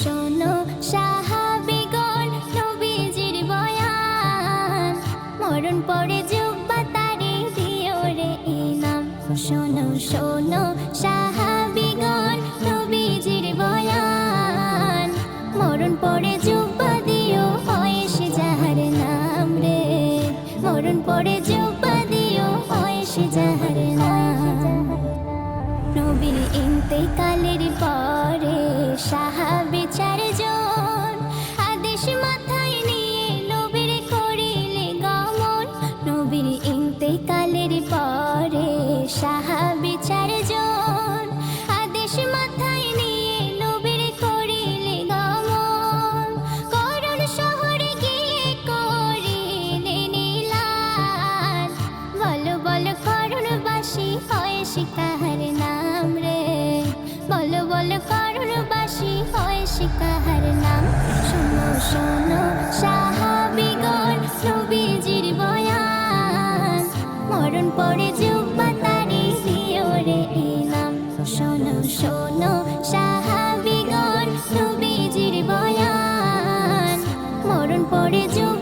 শোনো, সাহাবিগণ, নবীজির বয়ান। মরণ পরে জুব্বা তারি দিও রে ইনাম শোনো শোনো, সাহাবিগণ, নবীজির বয়ান। মরণ পরে জুব্বা দিও হয় সে যাহার নাম রে। মরণ পরে জুব্বা দিও হয় সে বাসি তাহার নাম রে। বল বল করুন বাসি হয় সে তাহার নাম। শোনো শোনো সাহাবিগণ নবীজির বয়ান। মরণ পড়ে যুব্বা তারি দিও রে নাম শোনো শোনো সাহাবিগণ নবীজির বয়ান। মরণ পরে যুব্বা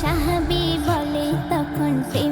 সাহাবি বলে তখন প্রেম